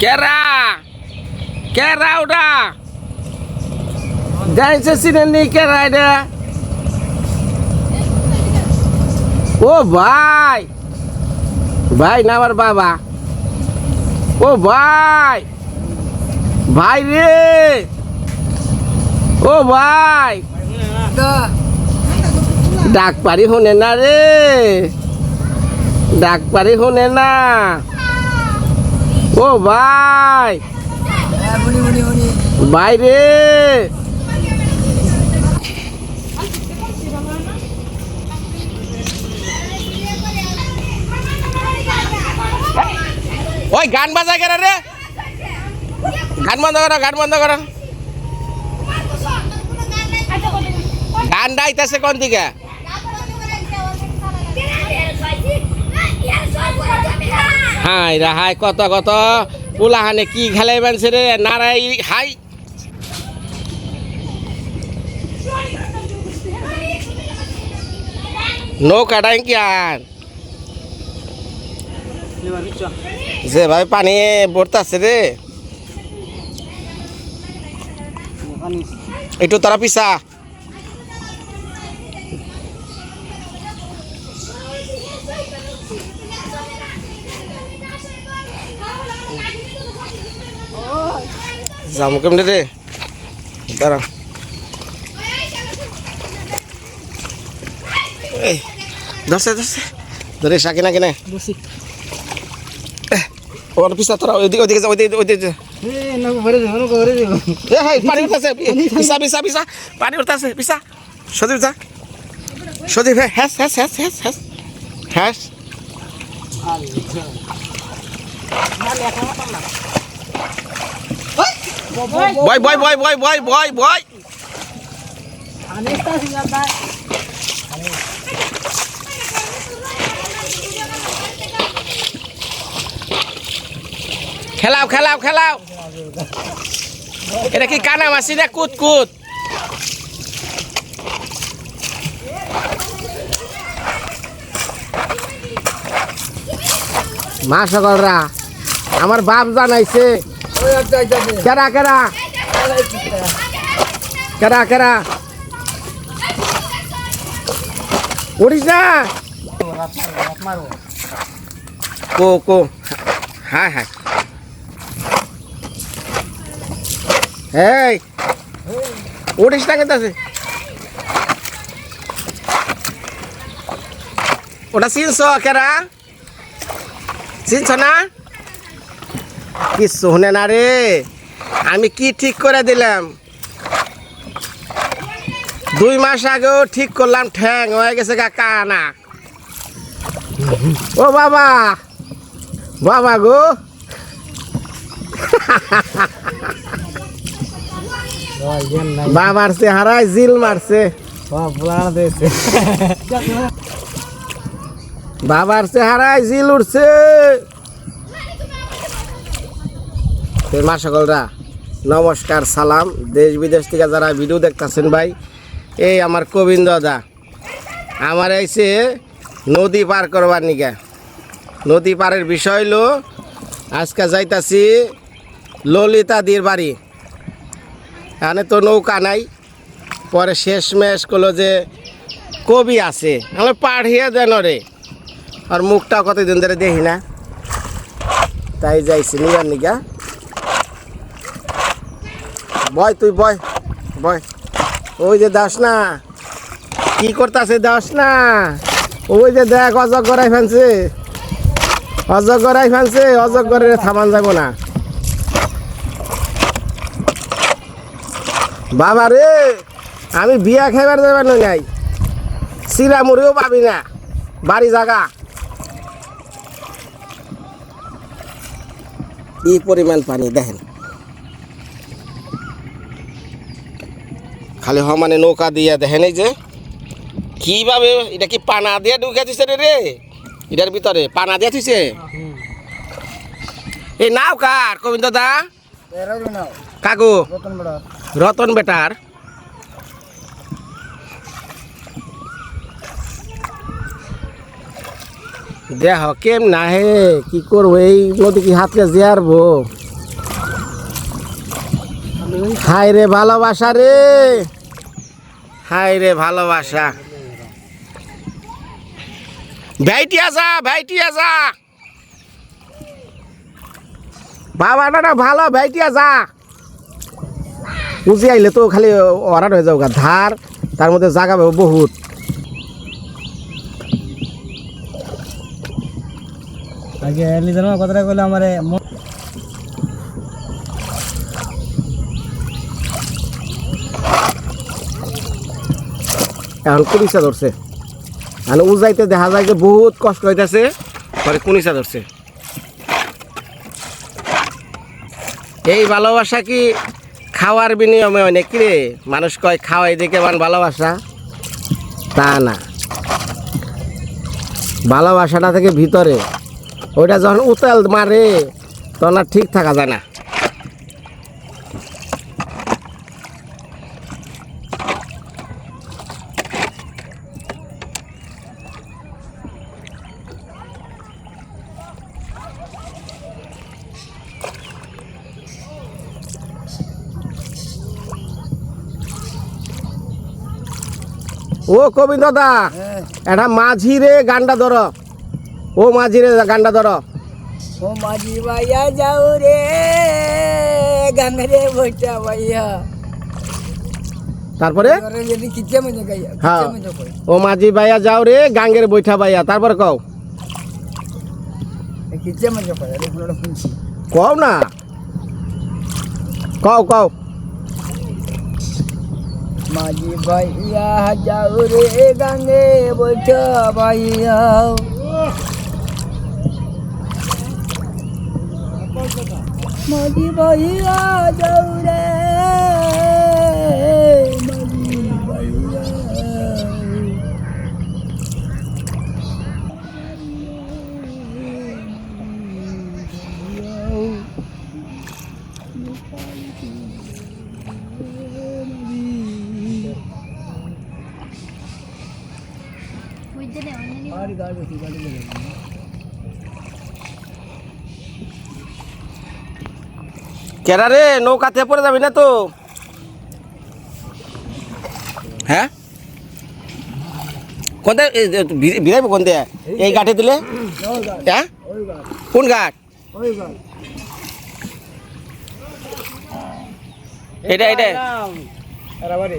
কেরা? কেরা ওটা? যাইছে সিনেনি কেরা এটা? ও ভাই ভাই না আমার বাবা। ও ভাই ভাই রে। ও ভাই। ডাক পারি শুনে না রে। ডাক পারি শুনে না। ও ভাই। ভাই রে। ওই গান বাজা কেন রে? গান বন্ধ করো, গান বন্ধ করো। গান ডাইতেছে কোন দিকে? হাই রে, হাই, কত কত? পোলাহানে কি খেলাই বানছে রে? নারাই, হাই। নৌকা ডাঙ্কি আর। যে ভাই পানি পড়তেছে রে। একটু তারা পিসা যাব কেমনে রে দাঁড়া। এই ধরছে ধরছে। ধরে সাকি না কিনে। ওর পিসা তোরা ওইদিকে ওইদিকে ওইদিকে ওইদিকে পানি উঠতেছে। পিসা পিসা পিসা। পানি উঠতেছে পিসা। সদীপ যা। সদীপ হ্যাঁ হ্যাস হ্যাস হ্যাস হ্যাস হ্যাস হ্যাস বয় বয় বয় বয় বয় বয় বয় খেলাও খেলাও খেলাও। এটা কি কানা মাসি না কুত কুত? মা সকলরা, আমার বাপ জানাইছে কেরা কেরা? কেরা কেরা? উড়িস না কো কো। হ্যাঁ হ্যাঁ। এই উড়িস না কিন্তু আছে? ওটা চিনছ, কেরা? চিনছ না? কিচ্ছু শুনে না রে। আমি কি ঠিক করে দিলাম? দুই মাস আগেও ঠিক করলাম, ঠ্যাং হয়ে গেছে গা কানা। ও বাবা বাবা গো। বাবার চেহারায় জিল মারছে। বাবার সে চেহারায় জিল উঠছে। মা সকলরা নমস্কার, সালাম। দেশ বিদেশ থেকে যারা ভিডিও দেখতেছেন ভাই, এই আমার গোবিন্দ দা আমার এসে নদী পার করবার নিকা। নদী পারের বিষয় হলো আজকে যাইতাছি ললিতাদির বাড়ি। এখানে তো নৌকা নাই। পরে শেষ মেশ করল যে কবি আছে। আমি পাঠিয়ে দেন রে। আর মুখটা কতদিন ধরে দেখি না। তাই যাইছি নিগার নিগা বয়, তুই বয় বয়। ওই যে দাস না কি করতেছে দাস না ওই যে দেখ অজগরাই ফেলছে। অজগরাই ফেলছে অজগরের থামান যাব না। বাবা রে, আমি বিয়া খাইবার যাবার নই নাই। চিরা মুড়িও পাবি না, বাড়ি জাগা। এই পরিমাণ পানি, দেখেন। খালি সমানে নৌকা দিয়া দেখেন এই যে, কীভাবে এটা কি পানা দিয়ে ঢুকে দিছে রে রে? এটার ভিতরে পানা দিয়ে থুইছে? এই নাও কার, গোবিন্দ দা? কাকু? রতন বেটার। দেহ কেম না হে কি করব? এই নদী কি হাতকে জিয়ারবো। হায় রে ভালোবাসা রে। হায় রে ভালোবাসা। ভাইটিয়া যা ভাইটিয়া যা বাবা না ভালো ভাইটিয়া যা বুঝি আইলে তো খালি অরাট হয়ে যাও গা ধার তার মধ্যে জায়গা পাবো বহুত। আগে এলি জানো কথাটা কইলে আমারে এখন কুড়িশা ধরছে। মানে উজাইতে দেখা যায় যে বহুত কষ্ট হইতেছে, পরে কুড়িশা ধরছে। এই ভালোবাসা কি খাওয়ার বিনিময়ে অনেক রে? মানুষ কয়, খাওয়াই দেখে মান ভালোবাসা। তা না। ভালোবাসাটা থেকে ভিতরে, ওইটা যখন উতাল মারে, তখন আর ঠিক থাকা যায় না। ও কবিন্দ দা এটা মাঝি রে গান্ডা ধর। ও মাঝি রে গান্ডা ধর। ও মাঝি ভাইয়া যাও রে গাঙ্গরে বইটা ভাইয়া। তারপরে? হ্যাঁ। ও মাঝি ভাইয়া যাও রে গাঙ্গের বৈঠা ভাইয়া তারপর কও। কিচে মজা কই আরে ফুলটা ফুলছি কও না। কও কও। মাঝি ভাইয়া যাও রে গাঙ্গে বইটা ভাইয়া। মাঝি ভাইয়া যাও রে কেরা রে, নৌকাতে পড়ে যাবি না তো? হ্যাঁ? কোনটা বিরাইব কোনটা এই গাঠে দিলে? হ্যাঁ? কোন গাড়ি এটা এটা। রাবারে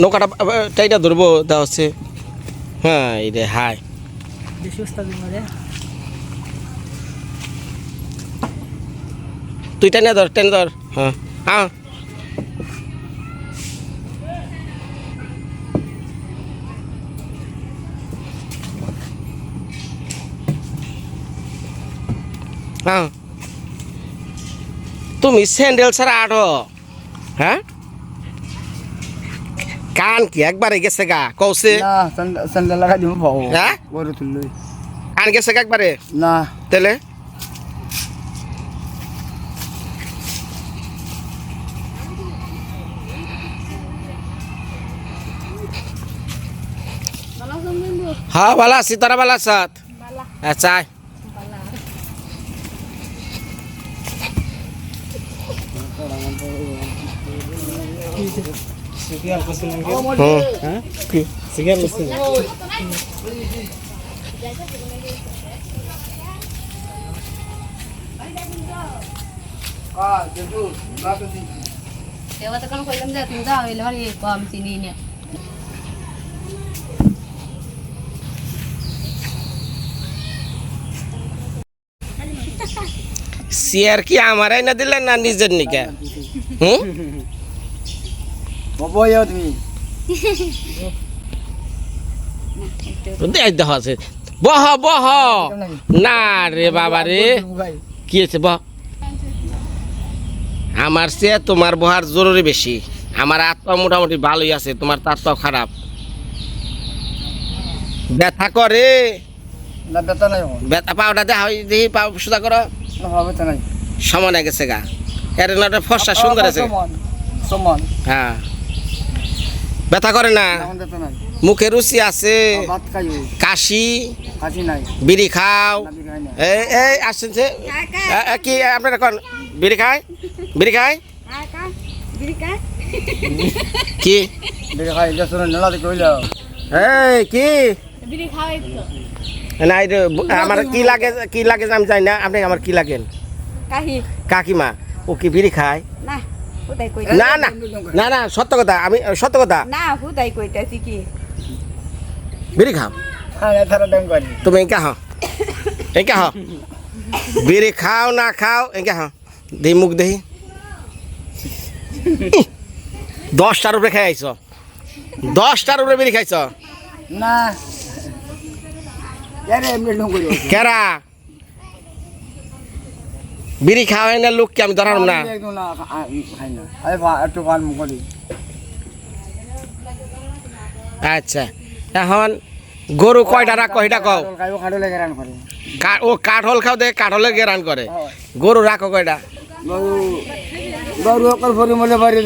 নৌকাটা টাইটা ধরবো তা হচ্ছে হ্যাঁ এই রে হাই। তুই টেনে ধর টেনে ধর হ্যাঁ। হ্যাঁ হ্যাঁ তুমি স্যান্ডেল ছাড়া আঠো হ্যাঁ? কান কি একবারে গেছে গা? কৌছে না সন্ধ্যা লাগা দিব হ্যাঁ? বড় কান গেছে গা একবারে? না। তেলে হ্যাঁ ভালো আছি। তোরা ভালো আছ আচ্ছা আয়। হুম কি? Ah. চেয়ার কি আমার না দিলেন না নিজের নিকে হুম বাবা যাও তুমি দেখ আছে। বহ বহ। না রে বাবা রে। কি বহ? আমার চেয়ে তোমার বহার জরুরি বেশি। আমার আত্মা মোটামুটি ভালোই আছে তোমার তার তো খারাপ। ব্যথা করে। না বেতা নাই ব্যথা পাওটা দেখা হয় দেখি পাও সোজা করো। সমান গেছে গা। এর ফর্সা সুন্দর আছে সমান। হ্যাঁ। ব্যথা করে না? মুখে রুচি আছে? কাশি? কাশি নাই। বিড়ি খাও? এই এই আসছেন এ, কি আপনারা কোন? বিড়ি খায়? বিড়ি খায়? কি? এই কি? না এই আমার কি লাগে কি লাগে আমি জানি না। আপনি আমার কি লাগেন কাকিমা ও কি বিড়ি খায়? না। না না না না সত্য কথা আমি সত্য কথা। না হুদাই কইতাছি কি? বিড়ি খাও। তুমি এঁকা হ এঁকা হ বিড়ি খাও না খাও এঁকা হ দেহি মুখ দেহি দশটার উপরে খাই আইছ। দশটার উপরে বিড়ি খাইছ। না। কেরা? বিড়ি খাওয়াই না লোককে আমি ধরাম না। আচ্ছা এখন গরু কয়টা রাখো সেটা কও? ও কাঠল খাও দে কাঠলে গেরান করে। গরু রাখো কয়টা? গরু গরু অকল ভরি মলে বাড়ি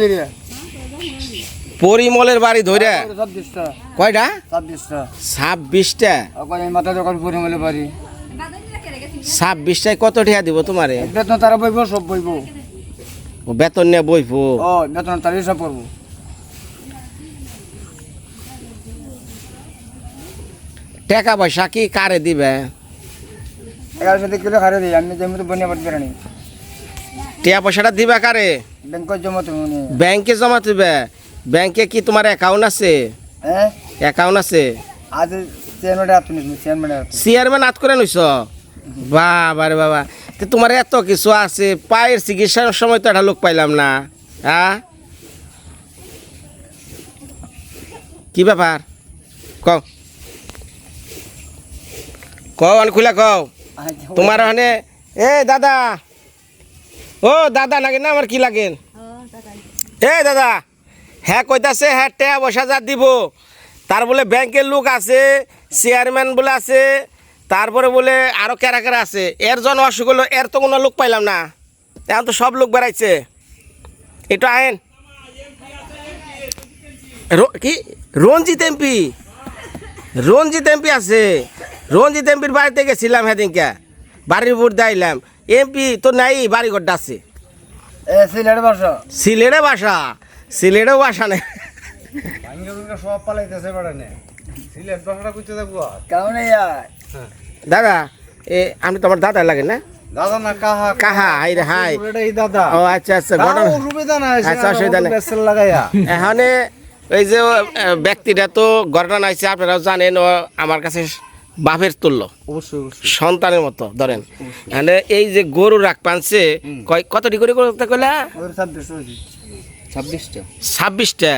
পরিমলের বাড়ি ধরে কয়টা? ছাব্বিশটা। ছাব্বিশটা? মাথা যখন ভরি বাড়ি। ছাব্বিশটায় কত টাকা দিব তোমারে? বেতন তারা বইব সব বইব। ও বেতন নিয়ে বইবো? ও বেতন তারা সব করব। টাকা পয়সা কি কারে দিবে? এগারোশো থেকে কিলো খারে দিই? আমি জমি তো বনিয়া পাঠি বেড়ানি টাকা পয়সাটা দিবে কারে? ব্যাংকত জমা তুমি ব্যাংকে জমা দিবে। ব্যাংকে কি তোমার অ্যাকাউন্ট আছে? হ্যাঁ? অ্যাকাউন্ট আছে? আজ চেয়ারম্যান চেয়ারম্যান চেয়ারম্যান হাত করে নইছ? বাবা রে বাবা। তো তোমার এত কিছু আছে পায়ের চিকিৎসার সময় তো একটা লোক পাইলাম না হ্যাঁ? কি ব্যাপার? কও। কও আন খুলে কও। তোমার ওখানে এ দাদা। ও দাদা লাগে না আমার কি লাগেন এ দাদা হ্যাঁ কইতাছে হ্যাঁ টেয়া বসা যা দিব। তার বলে ব্যাংকের লোক আছে চেয়ারম্যান বলে আছে তারপরে বলে আরও কেরা ক্যারা আছে? এর জন অসুখ হলো এর তো কোনো লোক পাইলাম না। এখন তো সব লোক বেড়াইছে। এটা আইন কি? রঞ্জিত এমপি। রঞ্জিত এমপি আছে। রঞ্জিত এমপির বাড়িতে গেছিলাম সেদিনকে। বাড়ির উপর দাইলাম এমপি তো নাই বাড়ি ঘরটা আছে। সিলেট বর্ষ সিলেটে বাসা? সিলেটেও বাসা নেই। সব পালাইতেছে বেড়ানে। সিলেট দেখব কেমন দাদা এ আমি তোমার দাদা লাগে না? দাদা না কাহা? কাহা হাই রে হাই। এই দাদা। ও আচ্ছা আচ্ছা ঘটনা সুবিধা নাই আচ্ছা অসুবিধা নেই। লাগাইয়া। এখানে ওই যে ব্যক্তিটা তো ঘটনা আপনারাও জানেন ও আমার কাছে বাপের তুল্য। সন্তানের মতো ধরেন। মানে এই যে গরু রাখ পানছে কতটি করে করতে কইলা ছাব্বিশটা। ছাব্বিশটা।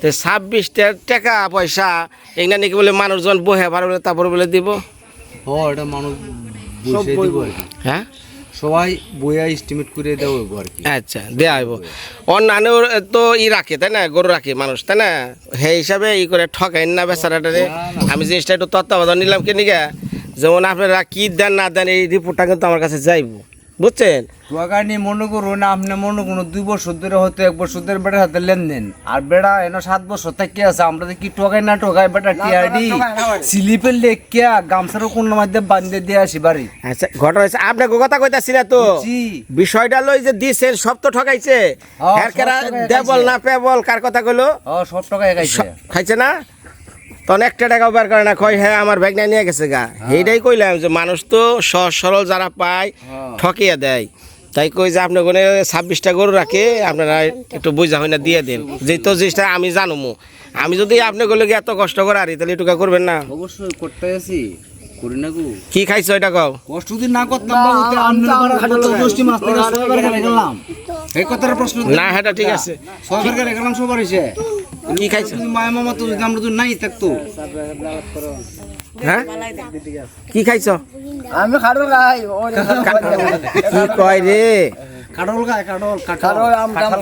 তো ছাব্বিশটা টাকা পয়সা। এগুলা নাকি বলে মানুষজন বহে পারে বলে তারপর বলে দিব। ও এটা মানুষ হ্যাঁ? সবাই বইয়া এস্টিমেট করে দেওয়া আর কি। আচ্ছা দেয়া হইব। অন্যান্য তো ই রাখে তাই না? গরু রাখে মানুষ তাই না? সেই হিসাবে ই করে ঠকাই না বেচারাটারে। আমি জিনিসটা একটু তত্ত্বাবধান নিলাম কি নিকা যেমন আপনারা কি দেন না দেন এই রিপোর্টটা কিন্তু আমার কাছে যাইব। বুঝছেন? টুয়াকা নিয়ে মনে করো না আপনি মনে করুন দুই বছর ধরে হয়তো এক বছর ধরে বেটার হাতে লেনদেন। আর বেড়া এনে সাত বছর থেকে আছে আমরা কি টোকাই না টোকাই বেটা টিআরডি। স্লিপের লেখিয়া গামছার কোন মধ্যে বান্ধে দিয়ে আসি বাড়ি। আচ্ছা ঘটনা হয়েছে আপনার কথা কইতাছি না তো বিষয়টা লই যে দিছেন সব তো ঠকাইছে। হ্যাঁ, হ্যাঁ সব। দেবল না পেবল কার কথা কইলো? ও সব টাকা একাইছে স- খাইছে না? তখন একটা টাকাও বের করে না কয় হ্যাঁ আমার ব্যাগ নিয়ে গেছে গা। এইটাই কইলাম যে মানুষ তো সহজ সরল যারা পায় হ্যাঁ। ঠকিয়ে দেয়। তাই কই যে আপনার ওখানে ছাব্বিশটা গরু রাখে আপনারা একটু বুঝা হয় না দিয়ে দেন। যে তো জিনিসটা আমি জানুমো। আমি যদি আপনি গেলে এত কষ্ট করে আরি তাহলে এটুকা করবেন না। অবশ্যই করতে আছি। করি না গো। কি খাইছো এটা কও? কষ্ট যদি না করতাম গোষ্ঠী মাছ থেকে খেলে গেলাম। এই কথার প্রশ্ন না সেটা ঠিক আছে। ছয়বার খেলে গেলাম সবার এসে। কি খাইছো? মায়া মামা তো যদি আমরা যদি নাই থাকতো। হ্যাঁ? কি খাইছো? আমি খাড়ো খাই কি কয় রে? খায় আম টাম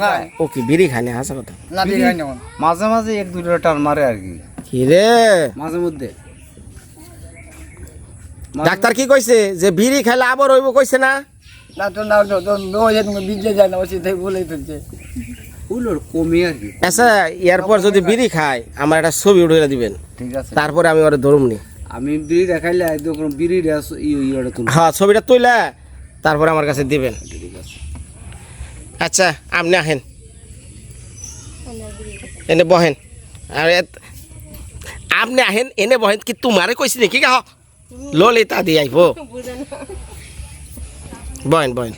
ও কি বিড়ি খায় না? হাসা কথা। না মাঝে মাঝে এক দুটো টান মারে আর কি। কি রে? মাঝে মধ্যে। ডাক্তার কি কইছে? যে বিড়ি খাইলে আবার হইব কইছে না? না তো না তো নো যে তুমি বিজে যায় না ওসি থেকে বলেই ফেলছে। ওগুলো কমে আর কি। আচ্ছা এরপর যদি বিড়ি খায় আমার একটা ছবি উঠে দিবেন। ঠিক আছে। তারপরে আমি ওরা ধরুম নি আমি বিড়ি দেখাইলে দেখুন বিড়ি তুল হ্যাঁ ছবিটা তুইলা তারপরে আমার কাছে দিবেন। আচ্ছা আপনি আহেন। এনে বহেন। আর এত- আপনি আহেন এনে বহেন কি তোমারে কইছি নাকি? গাহ। ললিতা দিয়ে আইব। বয়েন বহেন